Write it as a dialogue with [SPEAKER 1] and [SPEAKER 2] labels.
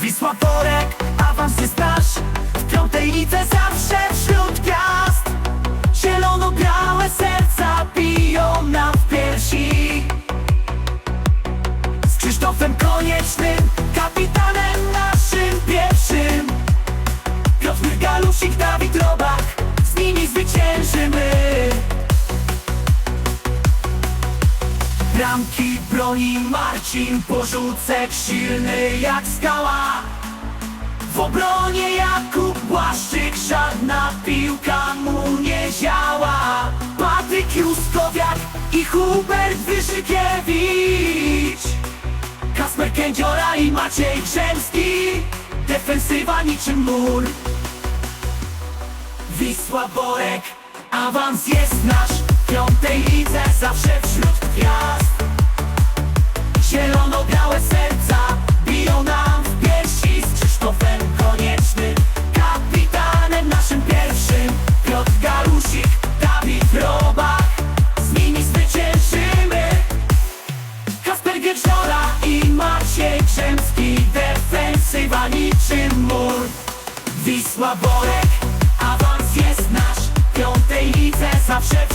[SPEAKER 1] Wisła Borek, awans jest nasz. W piątej lidze zawsze wśród gwiazd. Zielono-białe serca biją nam w piersi. Z Krzysztofem Koniecznym, kapitanem naszym pierwszym. Piotr Galusik, Dawid Robak, z nimi zwyciężymy. Bramki broni Marcin Porzucek silny jak skała. W obronie Jakub Błaszczyk żadna piłka mu nie ziała Patryk Juskowiak i Hubert Wyszykiewicz. Kasper Kędziora i Maciej Grzemski Defensywa niczym mur. Wisła Borek, awans jest nasz. W piątej lidze zawsze wśród gwiazd Gieczora i Maciej Grzemski Defensywa niczym mur. Wisła Borek, awans jest nasz piątej lidze zawsze